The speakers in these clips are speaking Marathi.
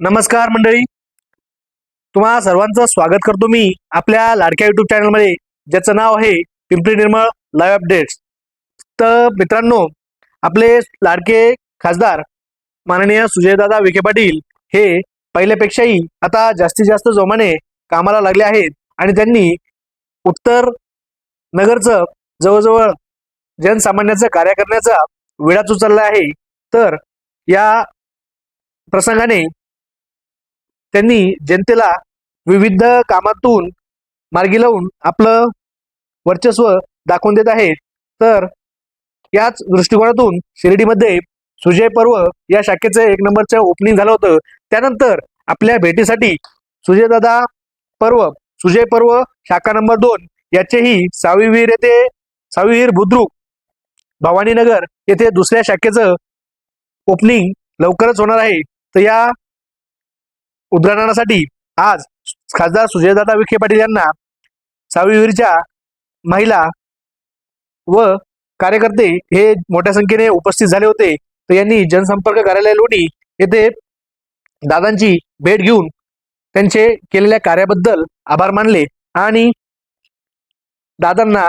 नमस्कार मंडळी. तुम्हा सर्वांचं स्वागत करतो मी आपल्या लाडक्या युट्यूब चॅनलमध्ये ज्याचं नाव आहे पिंपरी निर्मळ लाईव्ह अपडेट्स तर मित्रांनो आपले लाडके खासदार माननीय सुजयदादा विखे पाटील हे पहिल्यापेक्षाही आता जास्तीत जास्त जोमाने कामाला लागले आहेत आणि त्यांनी उत्तर नगरचं जवळजवळ जनसामान्याचं कार्य करण्याचा विडाच उचलला आहे तर या प्रसंगाने त्यांनी जनतेला विविध कामातून मार्गी लावून आपलं वर्चस्व दाखवून देत आहेत. तर याच दृष्टिकोनातून शिर्डीमध्ये सुजय पर्व या शाखेचं एक नंबरचं ओपनिंग झालं होतं. त्यानंतर आपल्या भेटीसाठी सुजयदादा पर्व सुजय पर्व शाखा नंबर दोन याचेही सावीवीर येथे सावीर बुद्रुक भवानीनगर येथे दुसऱ्या शाखेचं ओपनिंग लवकरच होणार आहे. तर या उद्घाटनासाठी आज खासदार सुजयदादा विखे पाटील यांना सावीविरच्या महिला व कार्यकर्ते हे मोठ्या संख्येने उपस्थित झाले होते. तर यांनी जनसंपर्क कार्यालय लोणी येथे दादांची भेट घेऊन त्यांचे केलेल्या कार्याबद्दल आभार मानले आणि दादांना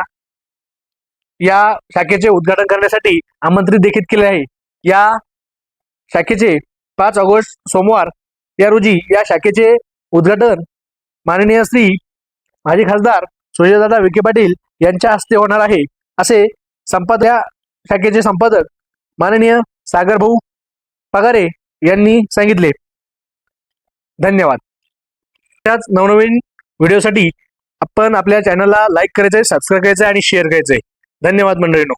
या शाखेचे उद्घाटन करण्यासाठी आमंत्रित देखील केले आहे. या शाखेचे पाच ऑगस्ट सोमवार या रोजी या शाखेचे उद्घाटन माननीय श्री माजी खासदार सुजयदादा विखे पाटील यांच्या हस्ते होणार आहे. असे संपादक या शाखेचे संपादक माननीय सागर भाऊ पगारे यांनी सांगितले. धन्यवाद. त्याच नवनवीन व्हिडिओसाठी आपण आपल्या चॅनलला लाईक करायचंय सबस्क्राईब आहे आणि शेअर करायचंय. धन्यवाद मंडळीनो.